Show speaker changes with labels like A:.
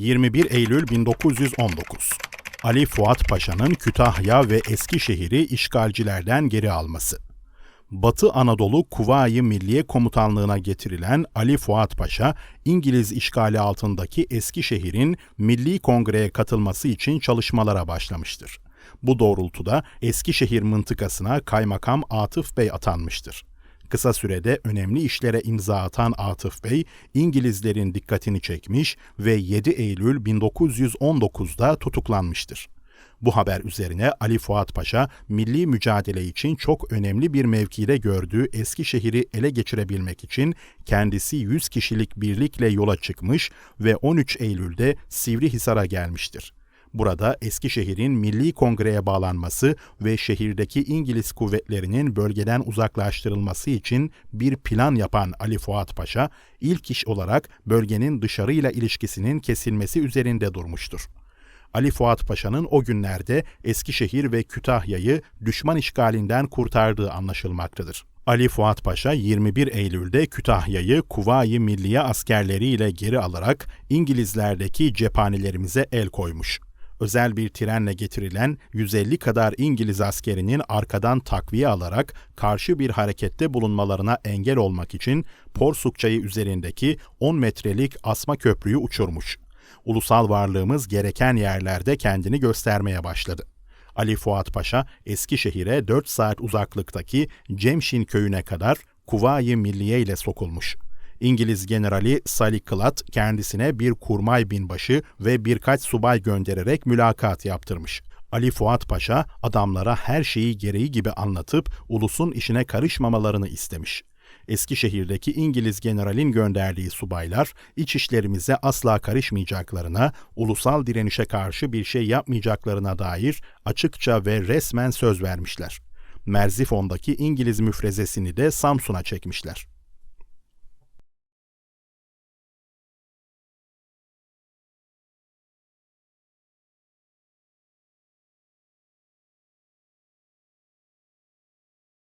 A: 21 Eylül 1919 Ali Fuat Paşa'nın Kütahya ve Eskişehir'i işgalcilerden geri alması. Batı Anadolu Kuvayi Milliye Komutanlığı'na getirilen Ali Fuat Paşa, İngiliz işgali altındaki Eskişehir'in Milli Kongre'ye katılması için çalışmalara başlamıştır. Bu doğrultuda Eskişehir mıntıkasına Kaymakam Atıf Bey atanmıştır. Kısa sürede önemli işlere imza atan Atıf Bey, İngilizlerin dikkatini çekmiş ve 7 Eylül 1919'da tutuklanmıştır. Bu haber üzerine Ali Fuat Paşa, milli mücadele için çok önemli bir mevkide gördüğü Eskişehir'i ele geçirebilmek için kendisi 100 kişilik birlikle yola çıkmış ve 13 Eylül'de Sivrihisar'a gelmiştir. Burada Eskişehir'in Milli Kongre'ye bağlanması ve şehirdeki İngiliz kuvvetlerinin bölgeden uzaklaştırılması için bir plan yapan Ali Fuat Paşa, ilk iş olarak bölgenin dışarıyla ilişkisinin kesilmesi üzerinde durmuştur. Ali Fuat Paşa'nın o günlerde Eskişehir ve Kütahya'yı düşman işgalinden kurtardığı anlaşılmaktadır. Ali Fuat Paşa 21 Eylül'de Kütahya'yı Kuvayi Milliye askerleriyle geri alarak İngilizlerdeki cephanelerimize el koymuş. Özel bir trenle getirilen 150 kadar İngiliz askerinin arkadan takviye alarak karşı bir harekette bulunmalarına engel olmak için Porsuk Çayı üzerindeki 10 metrelik asma köprüyü uçurmuş ulusal varlığımız gereken yerlerde kendini göstermeye başladı. Ali Fuat Paşa Eskişehir'e 4 saat uzaklıktaki Cemşin köyüne kadar Kuvayi Milliye ile sokulmuş. İngiliz generali Sally Clot kendisine bir kurmay binbaşı ve birkaç subay göndererek mülakat yaptırmış. Ali Fuat Paşa adamlara her şeyi gereği gibi anlatıp ulusun işine karışmamalarını istemiş. Eskişehir'deki İngiliz generalin gönderdiği subaylar iç işlerimize asla karışmayacaklarına, ulusal direnişe karşı bir şey yapmayacaklarına dair açıkça ve resmen söz vermişler. Merzifon'daki İngiliz müfrezesini de Samsun'a çekmişler.